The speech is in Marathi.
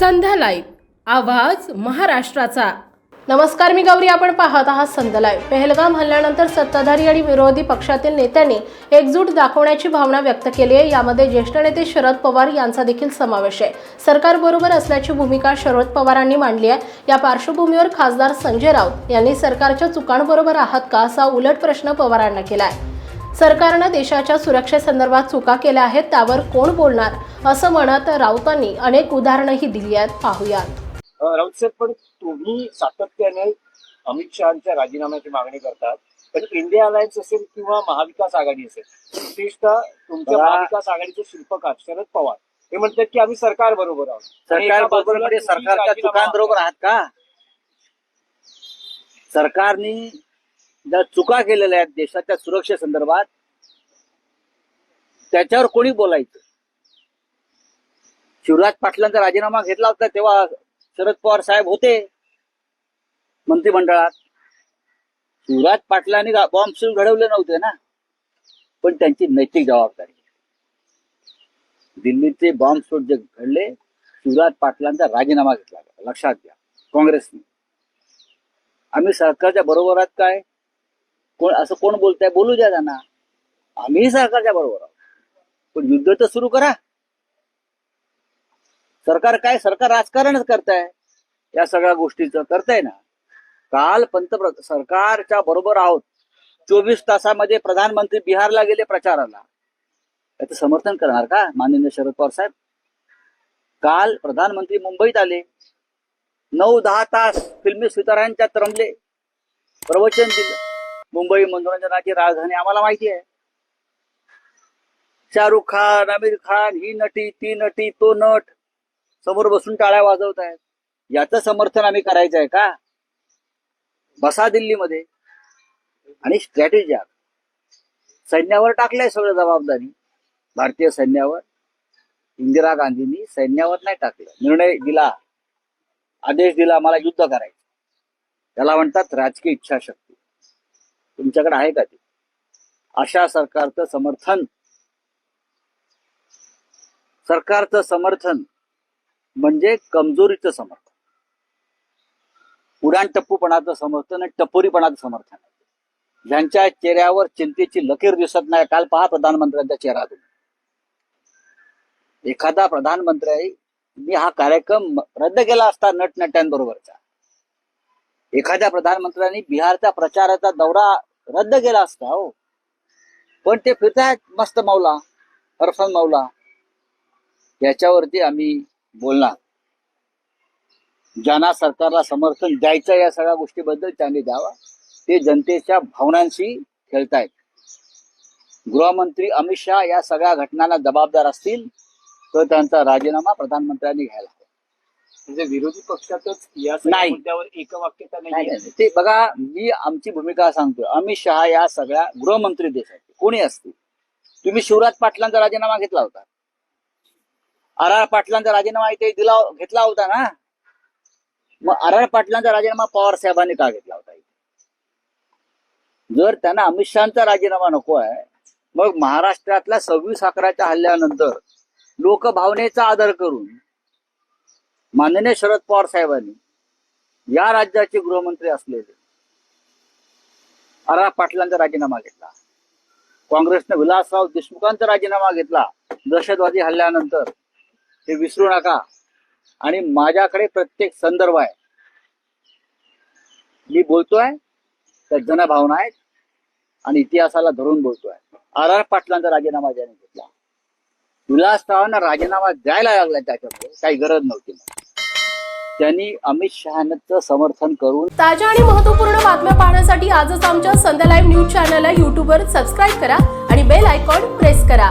संध्या लाईव्ह आवाज महाराष्ट्राचा. नमस्कार मी गौरी. आपण पाहत आहात संदलाय पहलगाम हल्ल्यानंतर सत्ताधारी आणि विरोधी पक्षातील नेत्यांनी एकजूट दाखवण्याची भावना व्यक्त केली आहे. यामध्ये ज्येष्ठ नेते शरद पवार यांचा देखील समावेश आहे. सरकार बरोबर असल्याची भूमिका शरद पवारांनी मांडली आहे. या पार्श्वभूमीवर खासदार संजय राऊत यांनी सरकारच्या चुकांबरोबर आहात का असा उलट प्रश्न पवारांना केला आहे. सरकारनं देशाच्या सुरक्षेसंदर्भात चुका केल्या आहेत त्यावर कोण बोलणार? असं म्हणत राऊतांनी अनेक उदाहरणंही दिली आहेत. पाहूयात. राऊत साहेब पण तुम्ही सातत्याने अमित शहाच्या राजीनाम्याची मागणी करतात पण इंडिया अलायन्स असेल किंवा महाविकास आघाडी असेल विशेषतः तुमच्या महाविकास आघाडीचे शिल्पकार शरद पवार हे म्हणतात की आम्ही सरकार बरोबर आहोत. सरकार बरोबर म्हणजे सरकारच्या चुकांबरोबर आहात का? सरकारने ज्या चुका केलेल्या आहेत देशाच्या सुरक्षेसंदर्भात त्याच्यावर कोणी बोलायचं? शिवराज पाटलांचा राजीनामा घेतला होता तेव्हा शरद पवार साहेब होते मंत्रिमंडळात. शिवराज पाटलांनी बॉम्ब सील घडवले नव्हते ना पण त्यांची नैतिक जबाबदारी. दिल्लीचे बॉम्बस्फोट जे घडले शिवराज पाटलांचा राजीनामा घेतला लक्षात घ्या काँग्रेसने. आम्ही सरकारच्या बरोबरात काय? कोण असं कोण बोलताय बोलू द्या त्यांना. आम्ही सरकारच्या बरोबर आहोत. पण युद्ध तर सुरू करा. सरकार काय? सरकार राजकारणच करताय. या सगळ्या गोष्टीचं करताय ना. काल पंतप्रधान सरकारच्या बरोबर आहोत. चोवीस तासामध्ये प्रधानमंत्री बिहारला गेले प्रचाराला. त्याचं समर्थन करणार का माननीय शरद पवार साहेब? काल प्रधानमंत्री मुंबईत आले. नऊ दहा तास फिल्मी सुतारांच्या तरंबले प्रवचन दिलं. मुंबई मनोरंजनाची राजधानी आम्हाला माहिती आहे. शाहरुख खान आमिर खान ही नटी ती नटी तो नट समोर बसून टाळ्या वाजवत आहेत याचं समर्थन आम्ही करायचं आहे का? बसा दिल्लीमध्ये. आणि स्ट्रॅटेजी सैन्यावर टाकलंय सगळं जबाबदारी. भारतीय सैन्यावर. इंदिरा गांधींनी सैन्यावर नाही टाकलं. निर्णय दिला. आदेश दिला मला युद्ध करायचं. त्याला म्हणतात राजकीय इच्छाशक्ती. तुमच्याकडे आहे का ते? अशा सरकारचं समर्थन. सरकारचं समर्थन म्हणजे कमजोरीचं समर्थन. उडाण टप्पूपणाचं समर्थन आणि टपोरीपणाचं समर्थन. ज्यांच्या चेहऱ्यावर चिंतेची लकीर दिसत नाही. काल पहा प्रधानमंत्र्यांचा चेहरा तुम्ही एखादा प्रधानमंत्री मी हा कार्यक्रम रद्द केला असता नटनट्यांबरोबरचा. एखाद्या प्रधानमंत्र्यांनी बिहारचा प्रचाराचा दौरा रद्द केला असता हो. पण ते फिरतायत मस्त मावला अरफन मावला याच्यावरती आम्ही बोलणार. ज्यांना सरकारला समर्थन द्यायचं या सगळ्या गोष्टीबद्दल त्यांनी द्यावा. ते जनतेच्या भावनांशी खेळतायत. गृहमंत्री अमित शहा या सगळ्या घटनांना जबाबदार असतील तर त्यांचा राजीनामा प्रधानमंत्र्यांनी घ्यायला म्हणजे विरोधी पक्षातच या नाही. मुद्द्यावर एकवाक्यता नाही, नाही नाही, नाही. ते बघा मी आमची भूमिका सांगतो अमित शहा या सगळ्या गृहमंत्री देशाचे कोणी असतील तुम्ही शिवराज पाटलांचा राजीनामा घेतला होता आर आर पाटलांचा राजीनामा इथे दिला घेतला होता ना मग आर आर पाटलांचा राजीनामा पवार साहेबांनी का घेतला होता? जर त्यांना अमित शहाचा राजीनामा नको आहे मग महाराष्ट्रातल्या सव्वीस अकराच्या हल्ल्यानंतर लोकभावनेचा आदर करून माननीय शरद पवार साहेबांनी या राज्याचे गृहमंत्री असलेले आर आर पाटलांचा राजीनामा घेतला. काँग्रेसने विलासराव देशमुखांचा राजीनामा घेतला. दहशतवादी हल्ल्यानंतर हे विसरू नका. आणि माझ्याकडे प्रत्येक संदर्भ आहे. मी बोलतोय त्या जनभावना आहेत आणि इतिहासाला धरून बोलतोय. आर आर पाटलांचा राजीनामा ज्याने घेतला. विलासरावांना राजीनामा द्यायला लागला त्याच्यामध्ये काही गरज नव्हती. त्यांनी अमित शहाचं समर्थन करून ताज्या आणि महत्त्वपूर्ण बातम्या पाहण्यासाठी आजच आमच्या संध्या लाईव्ह न्यूज चॅनलला युट्यूबवर सबस्क्राईब करा आणि बेल आयकॉन प्रेस करा.